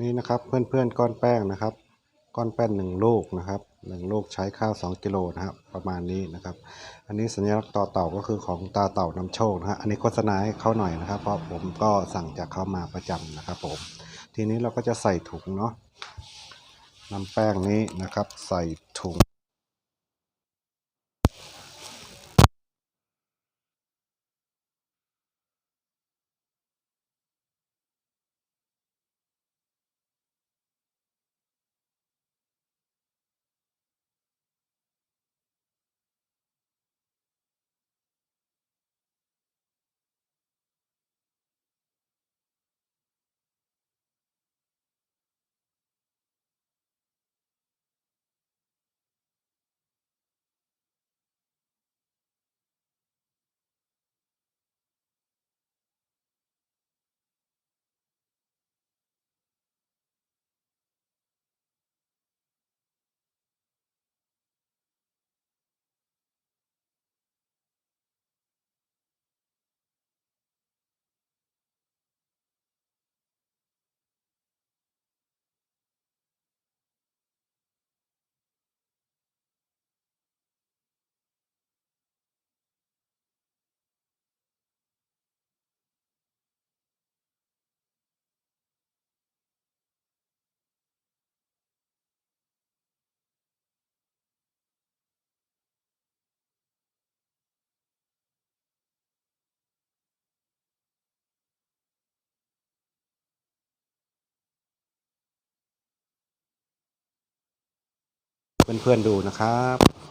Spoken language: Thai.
นี่นะครับเพื่อนๆก้อนแป้งนะครับ ก้อนแป้งหนึ่งลูกนะครับหนึ่งลูกใช้ข้าว 2กิโลนะครับประมาณนี้นะครับ อันนี้สัญลักษณ์ต่อเต่าก็คือของตาเต่านำโชคนะฮะอันนี้โฆษณาให้เขาหน่อยนะครับ เพราะผมก็สั่งจากเขามาประจำนะครับผมทีนี้เราก็จะใส่ถุงเนาะนำแป้งนี้นะครับ ใส่ถุง เพื่อนๆดูนะครับ